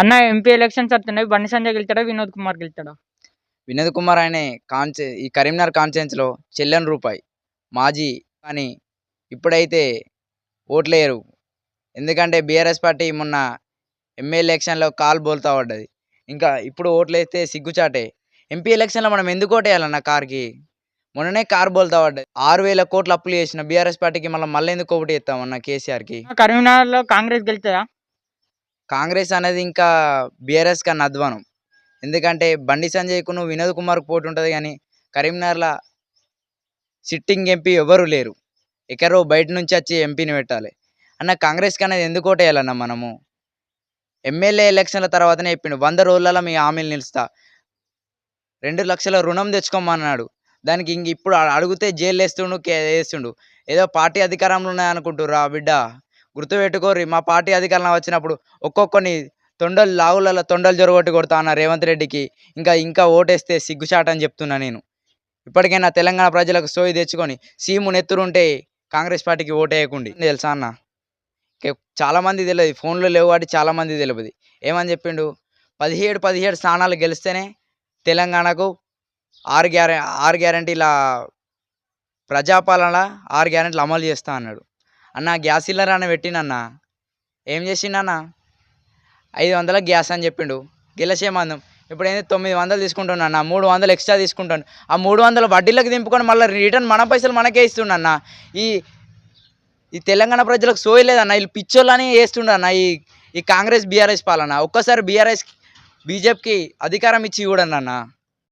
అన్న MP elections వస్తున్నాయి బండి సంజయ్ గెలుతాడా? వినోద్ కుమార్ గెలుతాడా? వినోద్ కుమార్ అనే కాన్సే ఈ కరీంనగర్ కాన్ఫరెన్స్లో చెల్లెని రూపాయి. మాజీ కానీ ఇప్పుడైతే ఓట్లేరు ఎందుకంటే బీఆర్ఎస్ పార్టీ మొన్న ఎమ్మెల్యే ఎలక్షన్లో కాల్ బోల్తా పడ్డది. ఇంకా ఇప్పుడు ఓట్లేస్తే సిగ్గుచాటే. ఎంపీ ఎలక్షన్లో మనం ఎందుకు ఓటేయాలన్న కార్కి? మొన్ననే కార్ బోల్తా పడ్డది. ఆరు వేల కోట్లు అప్పులు చేసిన బీఆర్ఎస్ పార్టీకి మళ్ళీ మళ్ళీ ఎందుకు ఒకటి ఇస్తామన్న కేసీఆర్కి? కరీంనగర్లో కాంగ్రెస్ గెలుతుందా? కాంగ్రెస్ అనేది ఇంకా బీఆర్ఎస్ కన్నా అధ్వానం. ఎందుకంటే బండి సంజయ్కు వినోద్ కుమార్కు పోటీ ఉంటుంది కానీ కరీంనగర్లో సిట్టింగ్ ఎంపీ ఎవరు లేరు. ఎక్కడో బయట నుంచి వచ్చి ఎంపీని పెట్టాలి. అన్న కాంగ్రెస్కి అనేది ఎందుకు ఓటేయాలన్న మనము? ఎమ్మెల్యే ఎలక్షన్ల తర్వాతనే చెప్పిండు వంద రోజులలో మీ హామీలు నిలుస్తా. రెండు లక్షల రుణం తెచ్చుకోమన్నాడు. దానికి ఇంక ఇప్పుడు అడిగితే జైలు వేస్తుండు వేస్తుండు. ఏదో పార్టీ అధికారంలో ఉన్నాయనుకుంటుర్రా బిడ్డ? గుర్తుపెట్టుకోర్రి మా పార్టీ అధికారంలో వచ్చినప్పుడు ఒక్కొక్కని తొండలు లావులలో తొండలు జొరగొట్టి కొడతా అన్న రేవంత్ రెడ్డికి ఇంకా ఇంకా ఓటేస్తే సిగ్గుచాట అని చెప్తున్నా నేను. ఇప్పటికైనా తెలంగాణ ప్రజలకు సోయి తెచ్చుకొని సీము నెత్తురుంటే కాంగ్రెస్ పార్టీకి ఓటేయకుండి. తెలుసా అన్న? చాలామంది తెలియదు ఫోన్లో లేవు కాబట్టి చాలామంది తెలియదు ఏమని చెప్పిండు? పదిహేడు పదిహేడు స్థానాలు గెలిస్తేనే తెలంగాణకు ఆరు గ్యారె ఆరు గ్యారంటీల ప్రజాపాలన ఆరు గ్యారెంటీలు అమలు చేస్తా అన్నాడు. అన్న గ్యాస్ సిలిండర్ అన్న పెట్టినన్న ఏం చేసిండన్న ఐదు వందల గ్యాస్ అని చెప్పిండు. గెలసేమందం ఇప్పుడు ఏంది? తొమ్మిది వందలు తీసుకుంటున్నా మూడు వందలు ఎక్స్ట్రా తీసుకుంటాను ఆ మూడు వందలు వడ్డీలకు దింపుకొని మళ్ళీ రిటర్న్ మన పైసలు మనకే ఇస్తుండన్న ఈ ఈ తెలంగాణ ప్రజలకు సోయలేదన్న వీళ్ళు పిచ్చోళ్ళని వేస్తుండన్న ఈ ఈ కాంగ్రెస్ బీఆర్ఎస్ పాలన. ఒక్కసారి బీఆర్ఎస్ బీజేపీకి అధికారం ఇచ్చి చూడండి అన్న.